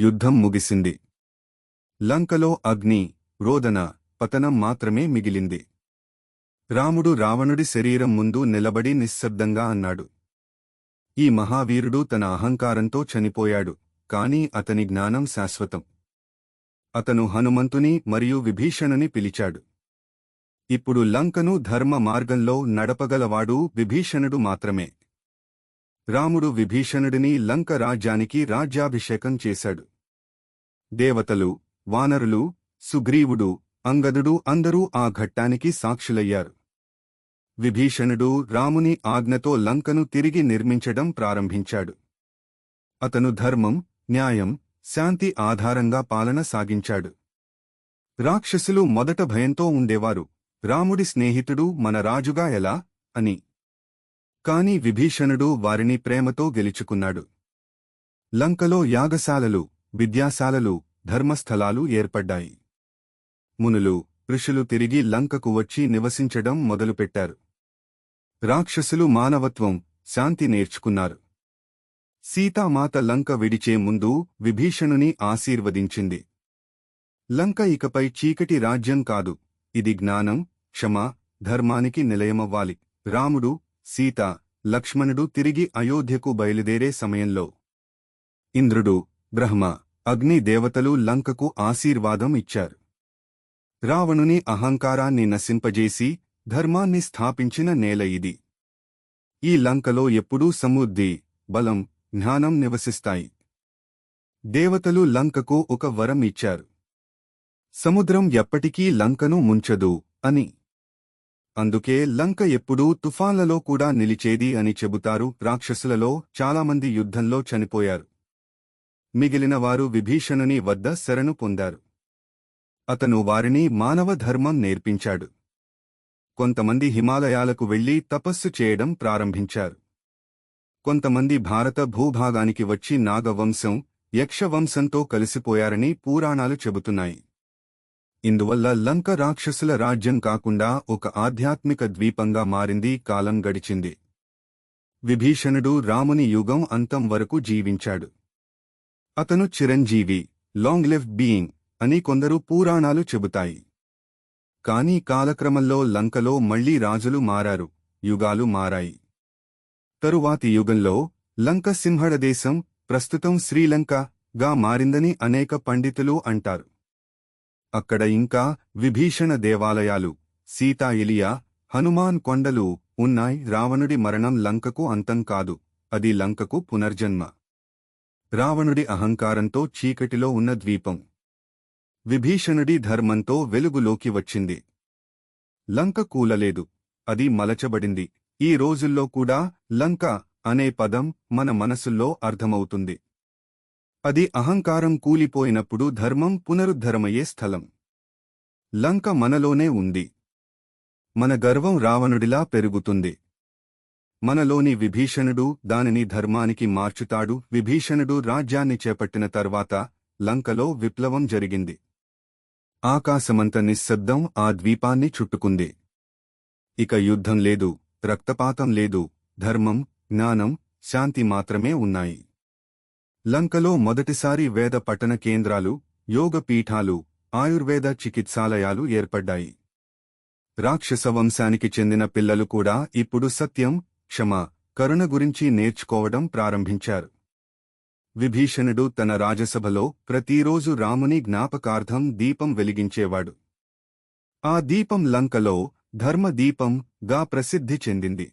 యుద్ధం ముగిసింది. లంకలో అగ్ని రోదన పతనం మాత్రమే మిగిలింది. రాముడు రావణుడి శరీరం ముందు నిలబడి నిశ్శబ్దంగా అన్నాడు. ఈ మహావీరుడు తన అహంకారంతో చనిపోయాడు కాని అతని జ్ఞానం శాశ్వతం. అతను హనుమంతుని మరియు విభీషణుని పిలిచాడు. ఇప్పుడు లంకను ధర్మ మార్గంలో నడపగలవాడు విభీషణుడు మాత్రమే. రాముడు విభీషణుడిని లంక రాజ్యానికి రాజ్యాభిషేకం చేశాడు. దేవతలు వానరులు సుగ్రీవుడు అంగదుడు అందరూ ఆ ఘట్టానికి సాక్షులయ్యారు. విభీషణుడు రాముని ఆజ్ఞతో లంకను తిరిగి నిర్మించడం ప్రారంభించాడు. అతను ధర్మం న్యాయం శాంతి ఆధారంగా పాలన సాగించాడు. రాక్షసులు మొదట భయంతో ఉండేవారు. రాముడి స్నేహితుడు మన రాజుగా ఎలా? అని. కాని విభీషణుడు వారిని ప్రేమతో గెలుచుకున్నాడు. లంకలో యాగశాలలు విద్యాశాలలు ధర్మస్థలాలు ఏర్పడ్డాయి. మునులు ఋషులు తిరిగి లంకకు వచ్చి నివసించడం మొదలుపెట్టారు. రాక్షసులు మానవత్వం శాంతి నేర్చుకున్నారు. సీతామాత లంక విడిచే ముందు విభీషణుని ఆశీర్వదించింది. లంక ఇకపై చీకటి రాజ్యం కాదు. ఇది జ్ఞానం క్షమ ధర్మానికి నిలయమవ్వాలి. రాముడు సీత లక్ష్మణుడు తిరిగి అయోధ్యకు బయలుదేరే సమయంలో. ఇంద్రుడు బ్రహ్మ అగ్ని దేవతలు లంకకు ఆశీర్వాదం ఇచ్చారు. రావణుని అహంకారాన్ని నశింపజేసి ధర్మాన్ని స్థాపించిన నేల ఇది. ఈ లంకలో ఎప్పుడూ సమృద్ధి బలం జ్ఞానం నివసిస్తాయి. దేవతలు లంకకు ఒక వరం ఇచ్చారు. సముద్రం ఎప్పటికీ లంకను ముంచదు అని. అందుకే లంక ఎప్పుడూ తుఫాన్లలో కూడా నిలిచేది అని చెబుతారు రాక్షసులలో చాలామంది యుద్ధంలో చనిపోయారు. మిగిలిన వారు విభీషణుని వద్ద శరణు పొందారు. అతను వారిని మానవ ధర్మం నేర్పించాడు. కొంతమంది హిమాలయాలకు వెళ్ళి తపస్సు చేయడం ప్రారంభించారు. కొంతమంది భారత భూభాగానికి వచ్చి నాగవంశం యక్షవంశంతో కలిసిపోయారని పురాణాలు చెబుతున్నాయి. ఇందువల్ల లంక రాక్షసుల రాజ్యం కాకుండా ఒక ఆధ్యాత్మిక ద్వీపంగా మారింది కాలం గడిచింది. విభీషణుడు రాముని యుగం అంతం వరకు జీవించాడు. అతను చిరంజీవి లాంగ్ లివ్ బీయింగ్ అని కొందరు పురాణాలు చెబుతాయి. కాని కాలక్రమంలో లంకలో మళ్ళీ రాజులు మారారు యుగాలు మారాయి. తరువాతి యుగంలో లంక సింహళదేశం ప్రస్తుతం శ్రీలంక గా మారిందని అనేక పండితులు అంటారు. అక్కడ ఇంకా విభీషణ దేవాలయాలు సీతా ఇలియా హనుమాన్ కొండలు ఉన్నాయి. రావణుడి మరణం లంకకు అంతం కాదు అది లంకకు పునర్జన్మ. రావణుడి అహంకారంతో చీకటిలో ఉన్న ద్వీపం. విభీషణుడి ధర్మంతో వెలుగులోకి వచ్చింది. లంక కూలలేదు. అది మలచబడింది. ఈ రోజుల్లో కూడా లంక అనే పదం మన మనసుల్లో అర్థమవుతుంది. అది అహంకారం కూలిపోయినప్పుడు ధర్మం పునరుద్ధరమయ్యే స్థలం. లంక మనలోనే ఉంది. మన గర్వం రావణుడిలా పెరుగుతుంది. మనలోని విభీషణుడు దానిని ధర్మానికి మార్చుతాడు. విభీషణుడు రాజ్యాన్ని చేపట్టిన తర్వాత లంకలో విప్లవం జరిగింది. ఆకాశమంత నిశ్శబ్దం ఆ ద్వీపాన్ని చుట్టుకుంది. ఇక యుద్ధం లేదు రక్తపాతం లేదు ధర్మం జ్ఞానం శాంతి మాత్రమే ఉన్నాయి. లంకలో మొదటిసారి వేద పట్టణ కేంద్రాలు యోగ పీఠాలు ఆయుర్వేద చికిత్సాలయాలు ఏర్పడ్డాయి. రాక్షస వంశానికి చెందిన పిల్లలు కూడా ఇప్పుడు సత్యం క్షమ కరుణ గురించి నేర్చుకోవడం ప్రారంభించారు. విభీషణుడు తన రాజసభలో ప్రతిరోజు రాముని జ్ఞాపకార్థం దీపం వెలిగించేవాడు. ఆ దీపం లంకలో ధర్మదీపం గా ప్రసిద్ధి చెందింది.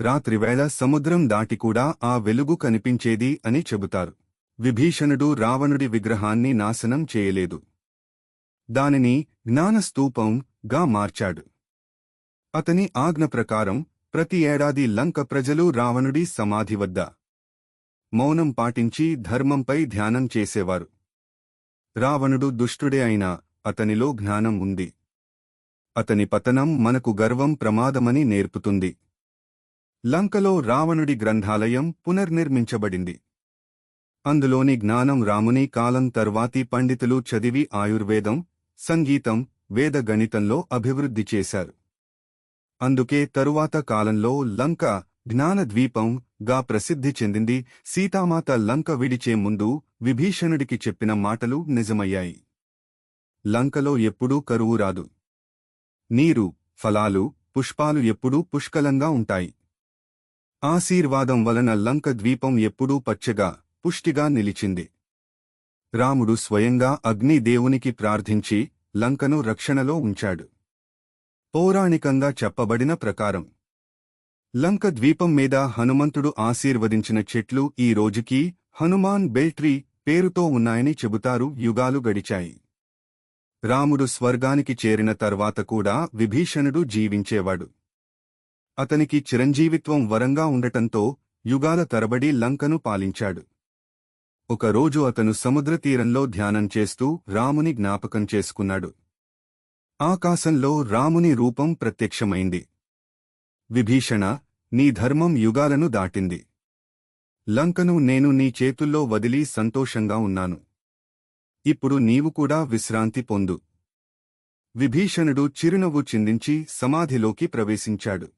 రాత్రివేళ సముద్రం దాటి కూడా ఆ వెలుగు కనిపించేది అని చెబుతారు. విభీషణుడు రావణుడి విగ్రహాన్ని నాశనం చేయలేదు. దానిని జ్ఞానస్తూపం గా మార్చాడు. అతని ఆజ్ఞ ప్రకారం ప్రతి ఏడాది లంక ప్రజలు రావణుడి సమాధి వద్ద మౌనం పాటించి ధర్మంపై ధ్యానం చేసేవారు. రావణుడు దుష్టుడే అయినా అతనిలో జ్ఞానం ఉంది. అతని పతనం మనకు గర్వం ప్రమాదమని నేర్పుతుంది. లంకలో రావణుడి గ్రంథాలయం పునర్నిర్మించబడింది. అందులోని జ్ఞానం రాముని కాలం తర్వాతి పండితులు చదివి ఆయుర్వేదం సంగీతం వేద గణితంలో అభివృద్ధి చేశారు. అందుకే తరువాత కాలంలో లంక జ్ఞానద్వీపం గా ప్రసిద్ధి చెందింది. సీతామాత లంక విడిచే ముందు విభీషణుడికి చెప్పిన మాటలు నిజమయ్యాయి. లంకలో ఎప్పుడూ కరువు రాదు. నీరు ఫలాలు పుష్పాలు ఎప్పుడూ పుష్కలంగా ఉంటాయి. ఆశీర్వాదం వలన లంక ద్వీపం ఎప్పుడూ పచ్చగా పుష్టిగా నిలిచింది. రాముడు స్వయంగా అగ్నిదేవునికి ప్రార్థించి లంకను రక్షణలో ఉంచాడు. పౌరాణికంగా చెప్పబడిన ప్రకారం. లంక ద్వీపం మీద హనుమంతుడు ఆశీర్వదించిన చెట్లు ఈ రోజుకీ హనుమాన్ బెల్ట్రీ పేరుతో ఉన్నాయని చెబుతారు యుగాలు గడిచాయి. రాముడు స్వర్గానికి చేరిన తర్వాత కూడా విభీషణుడు జీవించేవాడు. అతనికి చిరంజీవిత్వం వరంగా ఉండటంతో యుగాల తరబడి లంకను పాలించాడు. ఒకరోజు అతను సముద్రతీరంలో ధ్యానం చేస్తూ రాముని జ్ఞాపకం చేసుకున్నాడు. ఆకాశంలో రాముని రూపం ప్రత్యక్షమైంది. విభీషణ నీ ధర్మం యుగాలను దాటింది. లంకను నేను నీ చేతుల్లో వదిలి సంతోషంగా ఉన్నాను. ఇప్పుడు నీవు కూడా విశ్రాంతి పొందు. విభీషణుడు చిరునవ్వు చిందించి సమాధిలోకి ప్రవేశించాడు.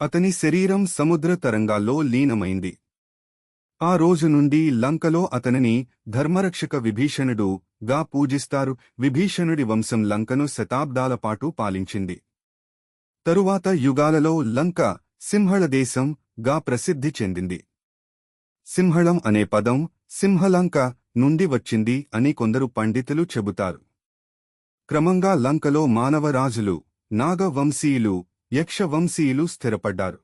అతని శరీరం సముద్ర తరంగాల్లో లీనమైంది. ఆ రోజు నుండి లంకలో అతనిని ధర్మరక్షక విభీషణుడు గా పూజిస్తారు. విభీషణుడి వంశం లంకను శతాబ్దాల పాటు పాలించింది. తరువాత యుగాలలో లంక సింహళదేశం గా ప్రసిద్ధి చెందింది. సింహళం అనే పదం సింహలంక నుండి వచ్చింది అని కొందరు పండితులు చెబుతారు. క్రమంగా లంకలో మానవరాజులు నాగవంశీయులు యక్షవంశీయులు స్థిరపడ్డారు.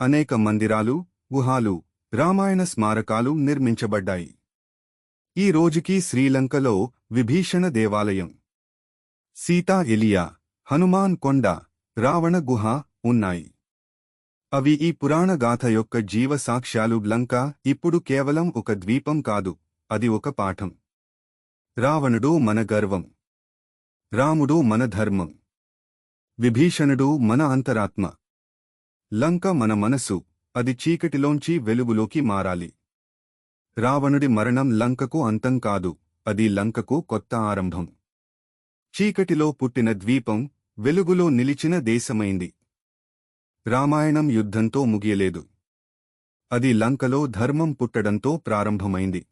అనేక మందిరాలు గుహాలు రామాయణ స్మారకాలు నిర్మించబడ్డాయి. ఈ రోజుకి శ్రీలంకలో విభీషణ దేవాలయం సీతా ఎలియా హనుమాన్ కొండ రావణ గుహ ఉన్నాయి. అవి ఈ పురాణ గాథ యొక్క జీవ సాక్ష్యాలు లంక ఇప్పుడు కేవలం ఒక ద్వీపం కాదు అది ఒక పాఠం. రావణుడు మన గర్వం రాముడు మన ధర్మం విభీషణుడు మన అంతరాత్మ. లంక మన మనసు అది చీకటిలోంచి వెలుగులోకి మారాలి. రావణుడి మరణం లంకకు అంతం కాదు అది లంకకు కొత్త ఆరంభం. చీకటిలో పుట్టిన ద్వీపం వెలుగులో నిలిచిన దేశమైంది. రామాయణం యుద్ధంతో ముగియలేదు. అది లంకలో ధర్మం పుట్టడంతో ప్రారంభమైంది.